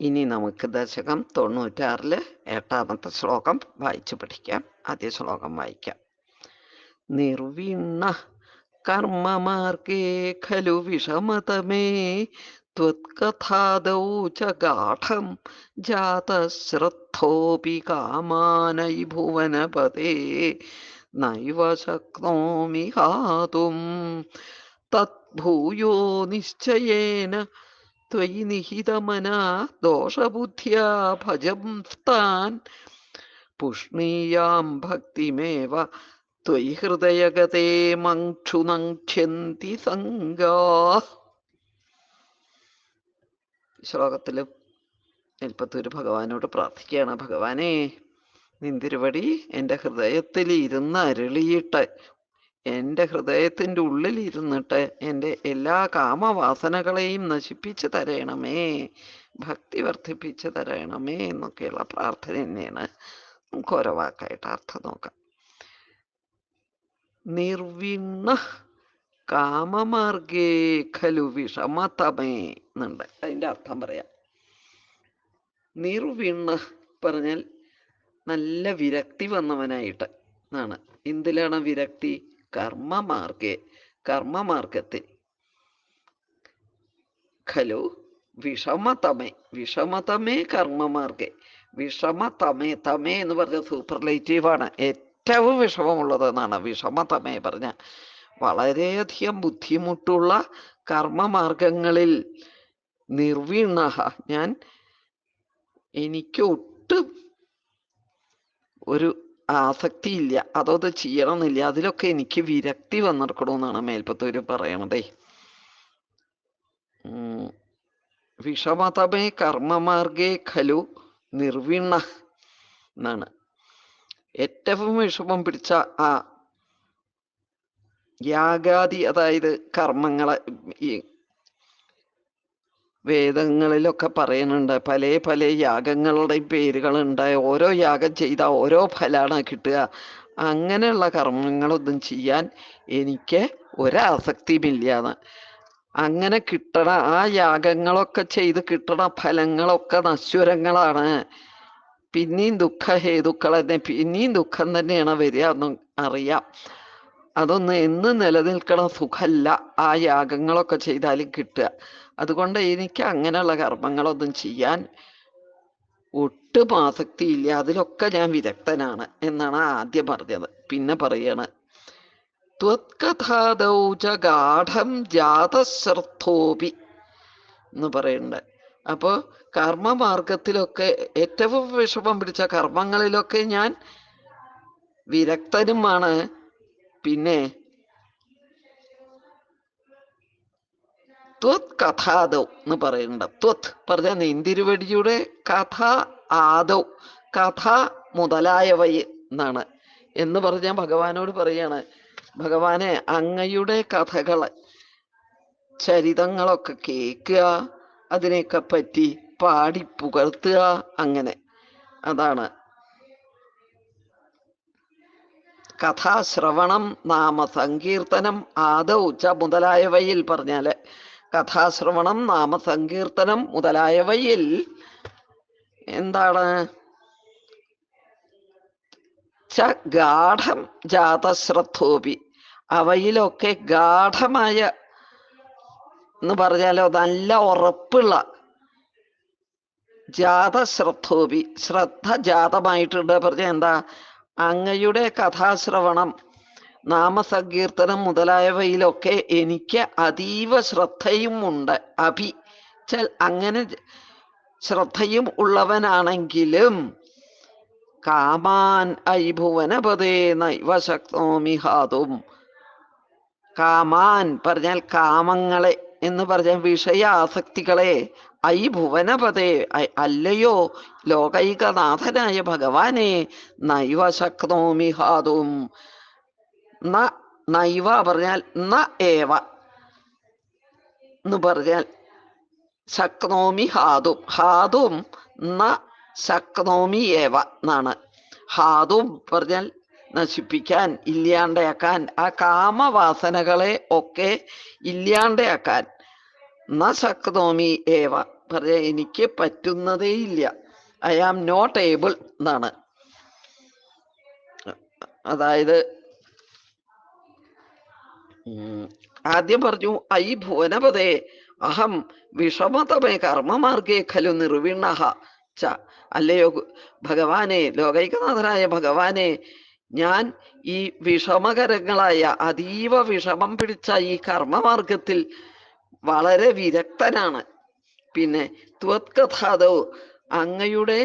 ഇനി നമുക്ക് ദശകം തൊണ്ണൂറ്റാറില് എട്ടാമത്തെ ശ്ലോകം വായിച്ചു പഠിക്കാം ആദ്യ ശ്ലോകം വായിക്കാം നിർവിണ്ണ കർമ്മമാർഗേ ഖലു വിഷമതമേ त्वत्कथादौ च गाढं जातश्रद्धोऽपि कामानै भुवनपते नैव शक्नोमि हातुं तद्भूयो निश्चयेन त्वयि निहितमना दोषबुद्ध्या भजंस्तान् पुष्णीयां भक्तिमेव त्वयि हृदयगते मङ्क्षुनङ्क्ष्यन्ति सङ्गाः ശ്ലോകത്തിൽ നെൽപ്പത്തൂര് ഭഗവാനോട് പ്രാർത്ഥിക്കുകയാണ് ഭഗവാനെ നിന്തിരുവടി എൻ്റെ ഹൃദയത്തിൽ ഇരുന്ന് അരുളിയിട്ട് എന്റെ ഹൃദയത്തിന്റെ ഉള്ളിൽ ഇരുന്നിട്ട് എന്റെ എല്ലാ കാമവാസനകളെയും നശിപ്പിച്ച് തരയണമേ ഭക്തി വർദ്ധിപ്പിച്ച് തരയണമേ എന്നൊക്കെയുള്ള പ്രാർത്ഥന തന്നെയാണ്. നമുക്ക് ഓരോ വാക്കായിട്ട് അർത്ഥം നോക്കാം. നിർവിണ്ണ കാമമാർഗേ ഖലു വിഷമതമേ എന്നുണ്ട്. അതിന്റെ അർത്ഥം പറയാം. നിർവിണ്ണ പറഞ്ഞാൽ നല്ല വിരക്തി വന്നവനായിട്ട് എന്നാണ്. എന്തിലാണ് വിരക്തി? കർമ്മമാർഗേ കർമ്മമാർഗത്തിൽ. ഖലു വിഷമതമേ വിഷമതമേ കർമ്മമാർഗേ വിഷമതമേ തമേ എന്ന് പറഞ്ഞ സൂപ്പർലൈറ്റീവാണ് ഏറ്റവും വിഷമമുള്ളത് എന്നാണ് വിഷമതമേ പറഞ്ഞ. വളരെയധികം ബുദ്ധിമുട്ടുള്ള കർമ്മമാർഗങ്ങളിൽ നിർവീണ ഞാൻ എനിക്ക് ഒട്ടും ഒരു ആസക്തിയില്ല. അത് ചെയ്യണമെന്നില്ല. അതിലൊക്കെ എനിക്ക് വിരക്തി വന്നിരിക്കണമെന്നാണ് മേൽപ്പത്തൂര് പറയണതേ. വിഷമതമേ കർമ്മമാർഗേ ഖലു നിർവീണ എന്നാണ്. ഏറ്റവും വിഷമം പിടിച്ച ആ യാഗാദി അതായത് കർമ്മങ്ങളെ വേദങ്ങളിലൊക്കെ പറയുന്നുണ്ട്. പല പല യാഗങ്ങളുടെയും പേരുകളുണ്ട്. ഓരോ യാഗം ചെയ്താൽ ഓരോ ഫലമാണ് കിട്ടുക. അങ്ങനെയുള്ള കർമ്മങ്ങളൊന്നും ചെയ്യാൻ എനിക്ക് ഒരാസക്തിയുമില്ലാന്ന്. അങ്ങനെ കിട്ടണ ആ യാഗങ്ങളൊക്കെ ചെയ്ത് കിട്ടണ ഫലങ്ങളൊക്കെ നശ്വരങ്ങളാണ്. പിന്നെയും ദുഃഖഹേതുക്കൾ തന്നെ പിന്നെയും ദുഃഖം തന്നെയാണ് വരിക എന്നും അറിയാം. അതൊന്നും എന്ന് നിലനിൽക്കണ സുഖമല്ല ആ യാഗങ്ങളൊക്കെ ചെയ്താലും കിട്ടുക. അതുകൊണ്ട് എനിക്ക് അങ്ങനെയുള്ള കർമ്മങ്ങളൊന്നും ചെയ്യാൻ ഒട്ടും ആസക്തിയില്ല അതിലൊക്കെ ഞാൻ വിദഗ്ധനാണ് എന്നാണ് ആദ്യം പറഞ്ഞത്. പിന്നെ പറയാണ് ത്വത്കഥാദൗ ച ഗാഠം ജാതശ്രദ്ധോപി എന്ന് പറയുന്നുണ്ട് അപ്പോൾ കർമ്മമാർഗത്തിലൊക്കെ ഏറ്റവും വിഷമം പിടിച്ച കർമ്മങ്ങളിലൊക്കെ ഞാൻ വിരക്തനുമാണ് പിന്നെ ത്വത് കഥാദൗ എന്ന് പറയുന്നുണ്ട്. ത്വത് പറഞ്ഞ നെന്തിരുവടിയുടെ കഥ ആദൗ കഥ മുതലായവയെ എന്നാണ്. എന്ന് പറഞ്ഞ ഭഗവാനോട് പറയാണ് ഭഗവാനെ അങ്ങയുടെ കഥകൾ ചരിതങ്ങളൊക്കെ കേൾക്കുക അതിനെയൊക്കെ പറ്റി പാടി പുകഴ്ത്തുക അങ്ങനെ. അതാണ്. കഥാശ്രവണം നാമ സങ്കീർത്തനം ആദൗ ച മുതലായവയിൽ പറഞ്ഞാൽ കഥാശ്രവണം നാമസങ്കീർത്തനം മുതലായവയിൽ എന്താണ്? ഗാഠം ജാതശ്രദ്ധോപി. അവയിലൊക്കെ ഗാഠമായ എന്ന് പറഞ്ഞാലോ നല്ല ഉറപ്പുള്ള ജാതശ്രദ്ധോപി. ശ്രദ്ധ ജാതമായിട്ടുണ്ട്. പറഞ്ഞ എന്താ? അങ്ങയുടെ കഥാശ്രവണം നാമസങ്കീർത്തനം മുതലായവയിലൊക്കെ എനിക്ക് അതീവ ശ്രദ്ധയും ഉണ്ട് അഭി അങ്ങനെ ശ്രദ്ധയും ഉള്ളവനാണെങ്കിലും കാമാൻ ഐഭുവനപതേ നൈവ ശക്തോമിഹാതും കാമാൻ പറഞ്ഞാൽ കാമങ്ങളെ എന്ന് പറഞ്ഞാൽ വിഷയ ആസക്തികളെ ഐ ഭുവനപതേ പതേ അല്ലയോ ലോകൈകനാഥനായ ഭഗവാനെ നൈവ ശക്നോമി ഹാതും. ന നൈവ പറഞ്ഞാൽ ന ഏവ എന്ന് പറഞ്ഞാൽ ശക്നോമി ഹാതും. ഹാതും ന ശക്നോമി ഏവ എന്നാണ്. ഹാതും പറഞ്ഞാൽ നശിപ്പിക്കാൻ ഇല്ലാണ്ടയാക്കാൻ ആ കാമവാസനകളെ ഒക്കെ ഇല്ലാണ്ടയാക്കാൻ ന ശക്നോമി ഏവ പറഞ്ഞ എനിക്ക് പറ്റുന്നതേ ഇല്ല. ഐ ആം നോട്ട് ഏബിൾ എന്നാണ്. അതായത് ആദ്യം പറഞ്ഞു ഐ ഭുവനപതേ അഹം വിഷമതമേ കർമ്മമാർഗേ ഖലു നിർവിണ ച അല്ലയോ ഭഗവാനെ ലോകൈകനാഥനായ ഭഗവാനെ ഞാൻ ഈ വിഷമകരങ്ങളായ അതീവ വിഷമം പിടിച്ച ഈ കർമ്മമാർഗത്തിൽ വളരെ വിരക്തനാണ്. പിന്നെ ത്വത്കഥാദോ അങ്ങയുടെ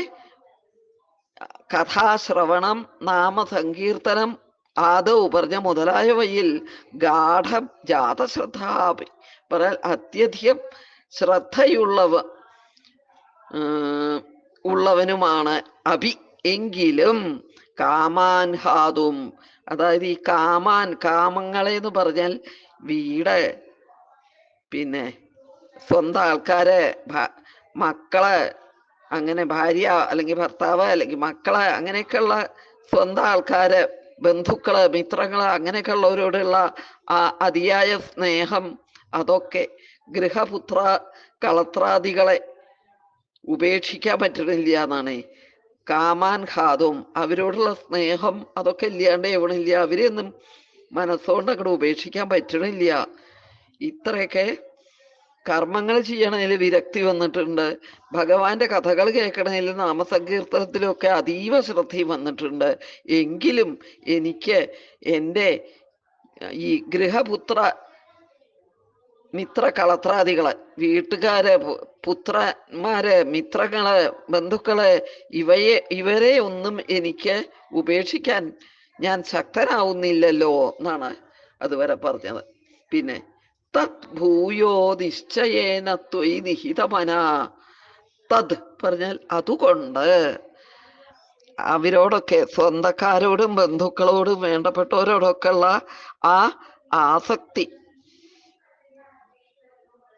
കഥാശ്രവണം നാമസങ്കീർത്തനം ആദൗ പറഞ്ഞ മുതലായവയിൽ ഗാഠം ജാതശ്രദ്ധാപി. പറഞ്ഞാൽ അത്യധികം ശ്രദ്ധയുള്ളവ ഉള്ളവനുമാണ് അഭി. എങ്കിലും കാമാൻ ഹാതും അതായത് ഈ കാമാൻ കാമങ്ങളെ എന്ന് പറഞ്ഞാൽ വീട് പിന്നെ സ്വന്തം ആൾക്കാരെ മക്കളെ അങ്ങനെ ഭാര്യ അല്ലെങ്കിൽ ഭർത്താവ് അല്ലെങ്കിൽ മക്കൾ അങ്ങനെയൊക്കെയുള്ള സ്വന്തം ആൾക്കാര് ബന്ധുക്കൾ മിത്രങ്ങൾ അങ്ങനെയൊക്കെ ഉള്ളവരോടുള്ള ആ അതിയായ സ്നേഹം അതൊക്കെ ഗൃഹപുത്ര കളത്രാദികളെ ഉപേക്ഷിക്കാൻ പറ്റണില്ല എന്നാണ്. കാമാൻ ഖാദും അവരോടുള്ള സ്നേഹം അതൊക്കെ ഇല്ലാണ്ട് എവണില്ല. അവരെയൊന്നും മനസ്സുകൊണ്ട് അങ്ങോട്ട് ഉപേക്ഷിക്കാൻ പറ്റണില്ല. ഇത്രയൊക്കെ കർമ്മങ്ങൾ ചെയ്യണതിൽ വിരക്തി വന്നിട്ടുണ്ട്. ഭഗവാന്റെ കഥകൾ കേൾക്കണതിൽ നാമസങ്കീർത്തനത്തിലൊക്കെ അതീവ ശ്രദ്ധയും വന്നിട്ടുണ്ട്. എങ്കിലും എനിക്ക് എന്റെ ഈ ഗൃഹപുത്ര മിത്ര കളത്രാദികളെ വീട്ടുകാരെ പുത്രന്മാരെ മിത്രങ്ങളെ ബന്ധുക്കളെ ഇവയെ ഇവരെ ഒന്നും എനിക്ക് ഉപേക്ഷിക്കാൻ ഞാൻ ശക്തനാവുന്നില്ലല്ലോ എന്നാണ് അതുവരെ പറഞ്ഞത്. പിന്നെ തത് ഭൂയോ നിശ്ചയേന ത്വയി നിഹിതമന. തത് പറഞ്ഞാൽ അതുകൊണ്ട്. അവരോടൊക്കെ സ്വന്തക്കാരോടും ബന്ധുക്കളോടും വേണ്ടപ്പെട്ടവരോടൊക്കെ ഉള്ള ആ ആസക്തി.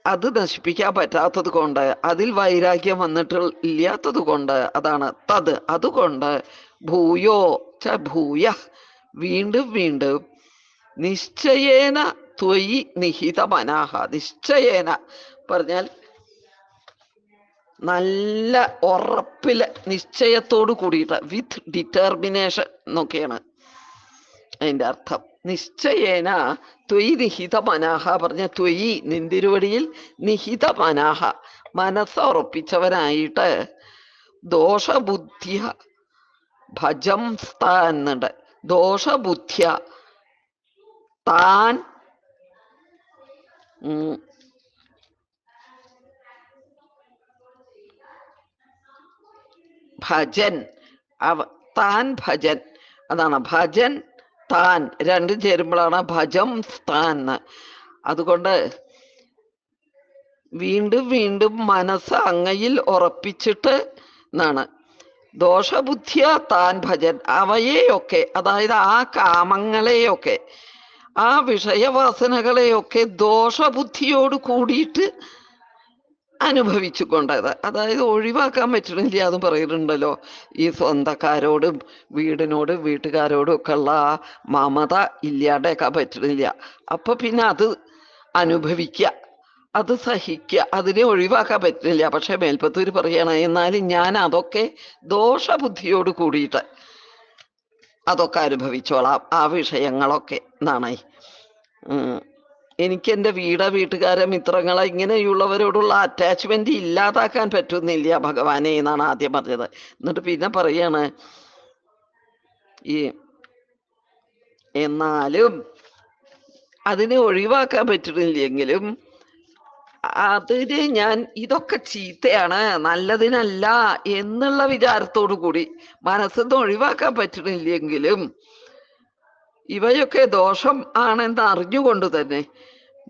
അത് നശിപ്പിക്കാൻ പറ്റാത്തത് കൊണ്ട് അതിൽ വൈരാഗ്യം വന്നിട്ട് ഇല്ലാത്തത് കൊണ്ട് അതാണ് തത് അതുകൊണ്ട് ഭൂയോ ച ഭൂയ. വീണ്ടും വീണ്ടും നിശ്ചയേന ത്വയി നിഹിത മനാഹ നിശ്ചയേന. പറഞ്ഞാൽ നല്ല ഉറപ്പിൽ നിശ്ചയത്തോട് കൂടിയിട്ട് വിത്ത് ഡിറ്റർമിനേഷൻ എന്നൊക്കെയാണ് അതിന്റെ അർത്ഥം. നിശ്ചയേന ത്വയി നിഹിത മനാഹ പറഞ്ഞ ത്വയി നിന്തിരുവടിയിൽ നിഹിത മനാഹ മനസ്സുറപ്പിച്ചവനായിട്ട് ദോഷബുദ്ധിയ ഭജം സ്ഥാൻ എന്നുണ്ട്. ദോഷബുദ്ധിയ താൻ ഭജൻ. അവ താൻ ഭജൻ. അതാണ് ഭജൻ താൻ. രണ്ടും ചേരുമ്പോഴാണ് ഭജം താൻ. അതുകൊണ്ട് വീണ്ടും വീണ്ടും മനസ്സ് അങ്ങയിൽ ഉറപ്പിച്ചിട്ട് എന്നാണ് ദോഷബുദ്ധിയ താൻ ഭജൻ. അവയെയൊക്കെ അതായത് ആ കാമങ്ങളെയൊക്കെ ആ വിഷയവാസനകളെയൊക്കെ ദോഷബുദ്ധിയോട് കൂടിയിട്ട് അനുഭവിച്ചു കൊണ്ടത് അതായത് ഒഴിവാക്കാൻ പറ്റണില്ല എന്ന് പറയുന്നുണ്ടല്ലോ. ഈ സ്വന്തക്കാരോടും വീടിനോടും വീട്ടുകാരോടും ഒക്കെ ഉള്ള ആ മമത ഇല്ലാണ്ടാക്കാൻ പറ്റണില്ല. അപ്പൊ പിന്നെ അത് അനുഭവിക്കുക അത് സഹിക്കുക അതിനെ ഒഴിവാക്കാൻ പറ്റുന്നില്ല പക്ഷെ മേൽപ്പത്തൂര് പറയണ എന്നാലും ഞാൻ അതൊക്കെ ദോഷബുദ്ധിയോട് കൂടിയിട്ട് അതൊക്കെ അനുഭവിച്ചോളാം. ആ വിഷയങ്ങളൊക്കെ എന്നാണ്. എനിക്ക് എന്റെ വീട വീട്ടുകാരെ മിത്രങ്ങളെ ഇങ്ങനെയുള്ളവരോടുള്ള അറ്റാച്ച്മെന്റ് ഇല്ലാതാക്കാൻ പറ്റുന്നില്ല ഭഗവാനെ എന്നാണ് ആദ്യം പറഞ്ഞത്. എന്നിട്ട് പിന്നെ പറയാണ് ഈ എന്നാലും അതിനെ ഒഴിവാക്കാൻ പറ്റുന്നില്ലെങ്കിലും അതിന് ഞാൻ ഇതൊക്കെ ചീത്തയാണ് നല്ലതിനല്ല എന്നുള്ള വിചാരത്തോടു കൂടി മനസ്സൊന്നും ഒഴിവാക്കാൻ പറ്റുന്നില്ലെങ്കിലും ഇവയൊക്കെ ദോഷം ആണെന്ന് അറിഞ്ഞുകൊണ്ട് തന്നെ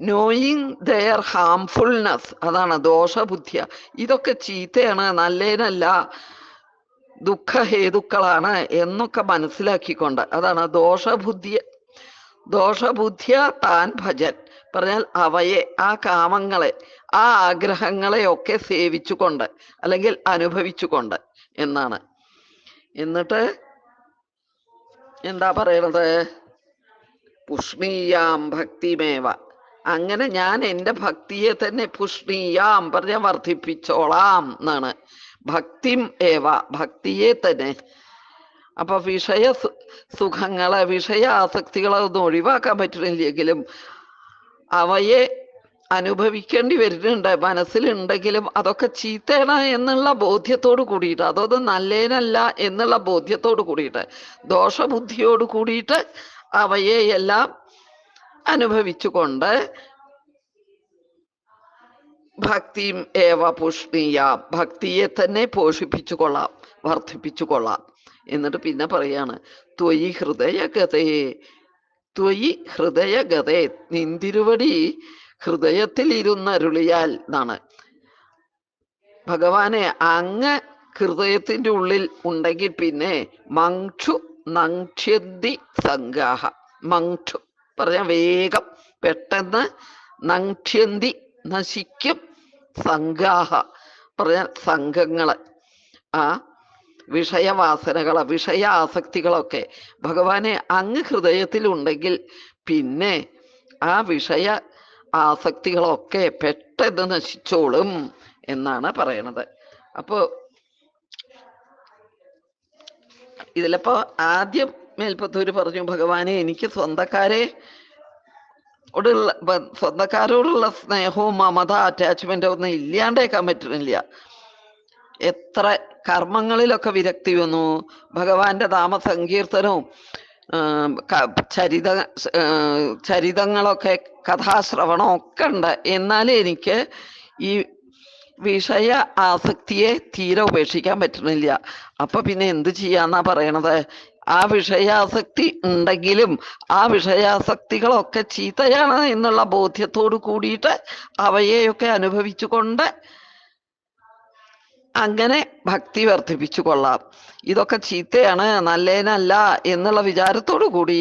നോയിങ് ദർ ഹാംഫുൾനെസ് അതാണ് ദോഷബുദ്ധിയ. ഇതൊക്കെ ചീത്തയാണ് നല്ലതിനല്ല ദുഃഖഹേതുക്കളാണ് എന്നൊക്കെ മനസ്സിലാക്കിക്കൊണ്ട് അതാണ് ദോഷബുദ്ധിയ. ദോഷബുദ്ധിയ താൻ ഭജൻ. പറഞ്ഞാൽ അവയെ ആ കാമങ്ങളെ ആ ആഗ്രഹങ്ങളെ ഒക്കെ സേവിച്ചുകൊണ്ട് അല്ലെങ്കിൽ അനുഭവിച്ചുകൊണ്ട് എന്നാണ്. എന്നിട്ട് എന്താ പറയണത്? പുഷ്ണീയാം ഭക്തിമേവ. അങ്ങനെ ഞാൻ എന്റെ ഭക്തിയെ തന്നെ പുഷ്ണീയാം പറഞ്ഞ വർദ്ധിപ്പിച്ചോളാം എന്നാണ്. ഭക്തിം ഏവ ഭക്തിയെ തന്നെ. അപ്പൊ വിഷയ സുഖങ്ങളെ വിഷയ ആസക്തികളെ ഒന്നും ഒഴിവാക്കാൻ പറ്റുന്നില്ലെങ്കിലും അവയെ അനുഭവിക്കേണ്ടി വരുന്നുണ്ട്. മനസ്സിലുണ്ടെങ്കിലും അതൊക്കെ ചീത്തയാണ് എന്നുള്ള ബോധ്യത്തോട് കൂടിയിട്ട് അതൊന്നും നല്ലേനല്ല എന്നുള്ള ബോധ്യത്തോട് കൂടിയിട്ട് ദോഷബുദ്ധിയോട് കൂടിയിട്ട് അവയെ എല്ലാം അനുഭവിച്ചുകൊണ്ട് ഭക്തിയും ഏവ പുഷ്ണീയ. ഭക്തിയെ തന്നെ പോഷിപ്പിച്ചു കൊള്ളാം വർദ്ധിപ്പിച്ചു കൊള്ളാം എന്നിട്ട് പിന്നെ പറയാണ് ത്വയി ഹൃദയഗതയെ ത്വയി ഹൃദയഗതേ നിന്തിരുവടി ഹൃദയത്തിൽ ഇരുന്നരുളിയാൽ എന്നാണ് ഭഗവാനെ അങ്ങ് ഹൃദയത്തിന്റെ ഉള്ളിൽ ഉണ്ടെങ്കിൽ പിന്നെ മങ്ക്ഷു നങ്ക്ഷ്യന്തി സംഗാഹ. മങ്ക്ഷു പറഞ്ഞ വേഗം പെട്ടെന്ന് നങ്ക്ഷ്യന്തി നശിക്കും സംഗാഹ. പറഞ്ഞ സംഘങ്ങൾ. ആ വിഷയവാസനകളെ വിഷയ ആസക്തികളൊക്കെ ഭഗവാനെ അങ്ങ് ഹൃദയത്തിൽ ഉണ്ടെങ്കിൽ പിന്നെ ആ വിഷയ ആസക്തികളൊക്കെ പെട്ടെന്ന് നശിച്ചോളും എന്നാണ് പറയണത്. അപ്പോ ഇതിലിപ്പോ ആദ്യം മേൽപ്പത്തൂര് പറഞ്ഞു ഭഗവാനെ എനിക്ക് സ്വന്തക്കാരെ സ്വന്തക്കാരോടുള്ള സ്നേഹവും മമത അറ്റാച്ച്മെന്റ് ഒന്നും ഇല്ലാണ്ടേക്കാൻ പറ്റുന്നില്ല. എത്ര കർമ്മങ്ങളിലൊക്കെ വിരക്തി വന്നു. ഭഗവാന്റെ നാമ സങ്കീർത്തനവും ചരിത ചരിതങ്ങളൊക്കെ കഥാശ്രവണം ഒക്കെ ഉണ്ട്. എന്നാലും എനിക്ക് ഈ വിഷയ ആസക്തിയെ തീരെ ഉപേക്ഷിക്കാൻ പറ്റുന്നില്ല. അപ്പൊ പിന്നെ എന്ത് ചെയ്യാന്നാ പറയണത്? ആ വിഷയാസക്തി ഉണ്ടെങ്കിലും ആ വിഷയാസക്തികളൊക്കെ ചീത്തയാണ് എന്നുള്ള ബോധ്യത്തോട് കൂടിയിട്ട് അവയെയൊക്കെ അനുഭവിച്ചുകൊണ്ട് അങ്ങനെ ഭക്തി വർദ്ധിപ്പിച്ചു കൊള്ളാം. ഇതൊക്കെ ചീത്തയാണ് നല്ലേനല്ല എന്നുള്ള വിചാരത്തോടു കൂടി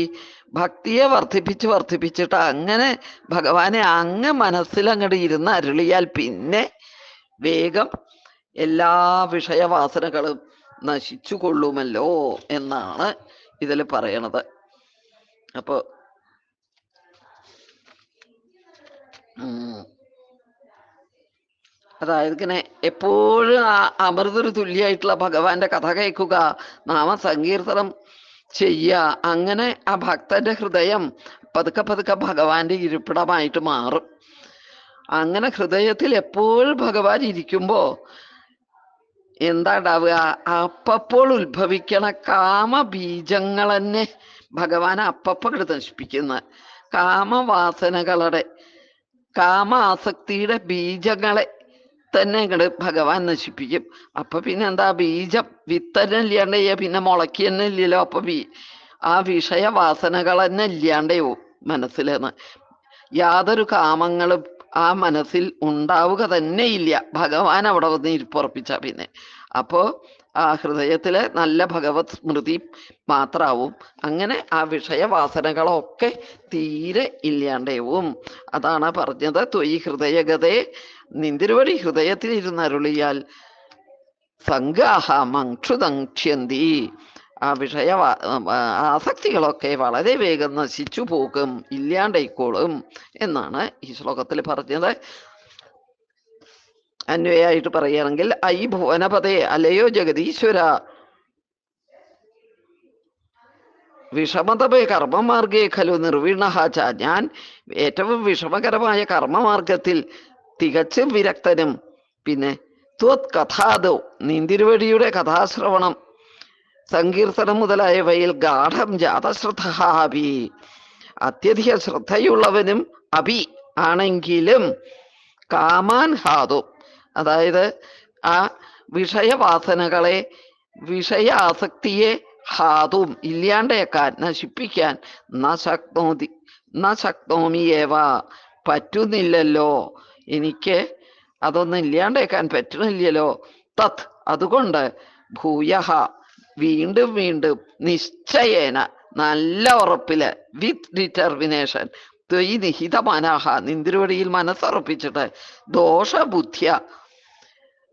ഭക്തിയെ വർദ്ധിപ്പിച്ച് വർദ്ധിപ്പിച്ചിട്ട് അങ്ങനെ ഭഗവാനെ അങ്ങ് മനസ്സിലങ്ങട് ഇരുന്ന് അരുളിയാൽ പിന്നെ വേഗം എല്ലാ വിഷയവാസനകളും നശിച്ചു കൊള്ളുമല്ലോ എന്നാണ് ഇതിൽ പറയണത്. അപ്പൊ ഉം. അതായത് ഇങ്ങനെ എപ്പോഴും ആ അമൃതൊരു തുല്യായിട്ടുള്ള ഭഗവാന്റെ കഥ കേൾക്കുക നാമസങ്കീർത്തനം ചെയ്യുക അങ്ങനെ ആ ഭക്തന്റെ ഹൃദയം പതുക്കെ പതുക്കെ ഭഗവാന്റെ ഇരിപ്പിടമായിട്ട് മാറും. അങ്ങനെ ഹൃദയത്തിൽ എപ്പോഴും ഭഗവാൻ ഇരിക്കുമ്പോ എന്താ ഉണ്ടാവുക അപ്പപ്പോൾ ഉത്ഭവിക്കണ കാമബീജങ്ങൾ തന്നെ ഭഗവാൻ അപ്പപ്പോൾ എടുത്ത് നശിപ്പിക്കുന്ന കാമവാസനകളുടെ കാമ ആസക്തിയുടെ ബീജങ്ങളെ തന്നെ ഇങ്ങട് ഭഗവാൻ നശിപ്പിക്കും. അപ്പൊ പിന്നെ എന്താ ബീജം വിത്തന്നെ ഇല്ലാണ്ടേ പിന്നെ മുളക്കി തന്നെ ഇല്ലല്ലോ അപ്പൊ ബീ ആ വിഷയവാസനകൾ തന്നെ ഇല്ലാണ്ടേവും മനസ്സിലെന്ന്. യാതൊരു കാമങ്ങളും ആ മനസ്സിൽ ഉണ്ടാവുക തന്നെ ഇല്ല ഭഗവാൻ അവിടെ വന്ന് ഇരിപ്പുറപ്പിച്ച പിന്നെ. അപ്പോ ആ ഹൃദയത്തിലെ നല്ല ഭഗവത് സ്മൃതി മാത്രാവും. അങ്ങനെ ആ വിഷയവാസനകളൊക്കെ തീരെ ഇല്ലാണ്ടേവും. അതാണ് പറഞ്ഞത് ത്വയി ഹൃദയഗതേ നിന്തിരുവടി ഹൃദയത്തിൽ ഇരുന്നരുളിയാൽ സംഗാഹ മങ്ക്ഷുതങ്ക്ഷ്യന്തി ആ വിഷയ ആസക്തികളൊക്കെ വളരെ വേഗം നശിച്ചു പോകും ഇല്ലാണ്ടായിക്കോളും എന്നാണ് ഈ ശ്ലോകത്തിൽ പറഞ്ഞത്. അന്വയായിട്ട് പറയുകയാണെങ്കിൽ ഐ ഭുവനപതേ അലയോ ജഗദീശ്വര. വിഷമതമേ കർമ്മമാർഗേ ഖലു നിർവീണഹ ച. ഞാൻ ഏറ്റവും വിഷമകരമായ കർമ്മമാർഗത്തിൽ തികച്ചും വിരക്തനും. പിന്നെ ത്വത് കഥാദോ നീന്തിരുവഴിയുടെ കഥാശ്രവണം. സങ്കീർത്തനം മുതലായവയിൽ ഗാഠം ജാതശ്രദ്ധാപി അത്യധിക ശ്രദ്ധയുള്ളവനും അഭി ആണെങ്കിലും കാമാൻ ഹാതു അതായത് ആ വിഷയവാസനകളെ വിഷയ ആസക്തിയെ ഹാതും ഇല്ലാണ്ടേക്കാൻ നശിപ്പിക്കാൻ ന ശക്നോതി ന ശക്നോമിയേവ പറ്റുന്നില്ലല്ലോ. എനിക്ക് അതൊന്നും ഇല്ലാണ്ടേക്കാൻ പറ്റുന്നില്ലല്ലോ. തത് അതുകൊണ്ട് ഭൂയഹ വീണ്ടും വീണ്ടും നിശ്ചയേന നല്ല ഉറപ്പിൽ വിത്ത് ഡിറ്റർമിനേഷൻ ത്വയി നിഹിത മനഃ നിന്തിരുവടിയിൽ മനസ്സുറപ്പിച്ചിട്ട് ദോഷബുദ്ധിയ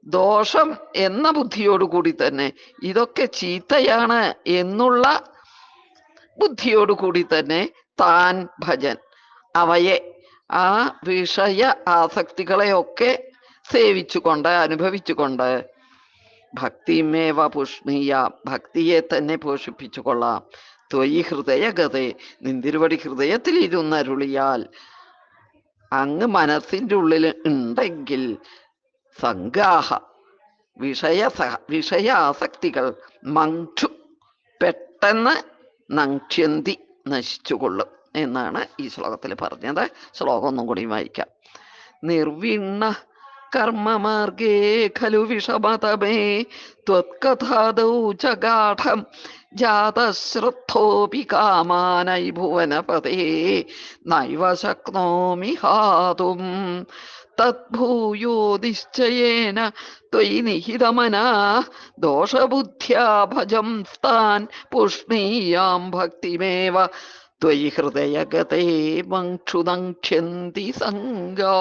ദോഷം എന്ന ബുദ്ധിയോടുകൂടി തന്നെ ഇതൊക്കെ ചീത്തയാണ് എന്നുള്ള ബുദ്ധിയോടുകൂടി തന്നെ താൻ ഭജൻ അവയെ ആ വിഷയ ആസക്തികളെയൊക്കെ സേവിച്ചുകൊണ്ട് അനുഭവിച്ചുകൊണ്ട് ഭക്തിമേവ പുഷ്ണീയ ഭക്തിയെ തന്നെ പോഷിപ്പിച്ചു കൊള്ളാം ത്വയി ഹൃദയഗതെ നിന്തിരുവടി ഹൃദയത്തിൽ ഇരുന്നരുളിയാൽ അങ്ങ് മനസ്സിന്റെ ഉള്ളിൽ ഉണ്ടെങ്കിൽ സംഗാഹ വിഷയ വിഷയ വിഷയാസക്തികൾ മങ്ക്ഷു പെട്ടെന്ന് നങ്ക്ഷ്യന്തി നശിച്ചുകൊള്ളും. എന്നാണ് ഈ ശ്ലോകത്തിൽ പറഞ്ഞത്. ശ്ലോകം ഒന്നും കൂടി വായിക്കാം. നിർവിണ്ണ കർമ്മമാർഗേ ഖലു വിഷമതമേ ത്വത്കഥാദൗ ച ജാതശ്രദ്ധോപി കാമാനൈ ഭുവനപതേ നൈവ ശക്നോമി ഹാതും തദ്ഭൂയോ നിശ്ചയേന ത്വയി നിഹിതമനാ ദോഷബുദ്ധ്യാ ഭജം സ്ഥാൻ പുഷ്ണീയാം ഭക്തിമേവ ത്വയി ഹൃദയഗതേ മങ്ക്ഷുനങ്ക്ഷ്യന്തി സംഗാ